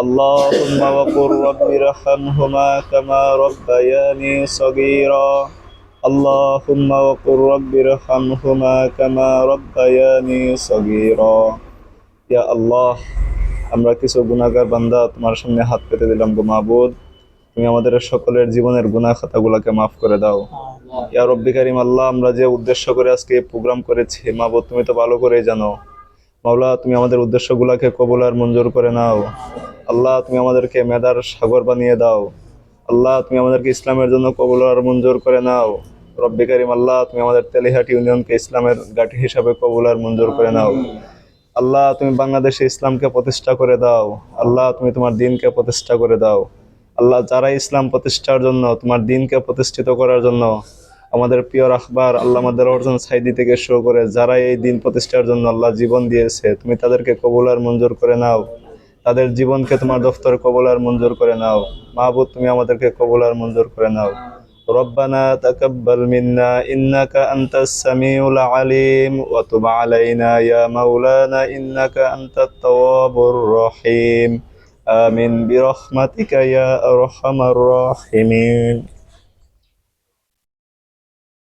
اللهم وقل رب ارحمهما كما ربياني صغيرا اللهم وقل رب ارحمهما كما ربياني صغيرا ইয়া আল্লাহ আমরা কিছু গুনাহগার বান্দা তোমার সামনে হাত পেতে দিলাম গো মাবুদ তুমি আমাদের সকলের জীবনের গুনাহ খাতাগুলোকে মাফ করে দাও ইয়া রব্বি কারিম আল্লাহ আমরা যে উদ্দেশ্য করে আজকে প্রোগ্রাম করেছি মাবুদ তুমি তো ভালো করেই জানো মাওলা তুমি আমাদের উদ্দেশ্যগুলোকে কবুল আর মঞ্জুর করে নাও আল্লাহ তুমি আমাদেরকে মেধার সাগর বানিয়ে দাও। আল্লাহ তুমি আমাদেরকে ইসলামের জন্য কবুল আর মঞ্জুর করে নাও। রব্বি কারিম আল্লাহ তুমি আমাদের তেলিহাটি ইউনিয়নকে ইসলামের গাঠি হিসাবে কবুল আর মঞ্জুর করে নাও। আল্লাহ তুমি বাংলাদেশে ইসলামকে প্রতিষ্ঠা করে দাও। আল্লাহ তুমি তোমার দিনকে প্রতিষ্ঠা করে দাও। আল্লাহ যারা ইসলাম প্রতিষ্ঠার জন্য তোমার দিনকে প্রতিষ্ঠিত করার জন্য আমাদের প্রিয় রাখবার আল্লাহ অর্জন সাইদি থেকে শুরু করে যারা এই দিন প্রতিষ্ঠার জন্য আল্লাহ জীবন দিয়েছে তুমি তাদেরকে কবুল আর মঞ্জুর করে নাও। তাদের জীবনকে তোমার দফতরে কবুল আর মঞ্জুর করে নাও মাহবুদ তুমি আমাদেরকে কবুল আর মঞ্জুর করে নাও ربنا تقبل منا إنك أنت السميع العليم وتب علينا يا مولانا إنك أنت التواب الرحيم آمين برحمتك يا أرحم الراحمين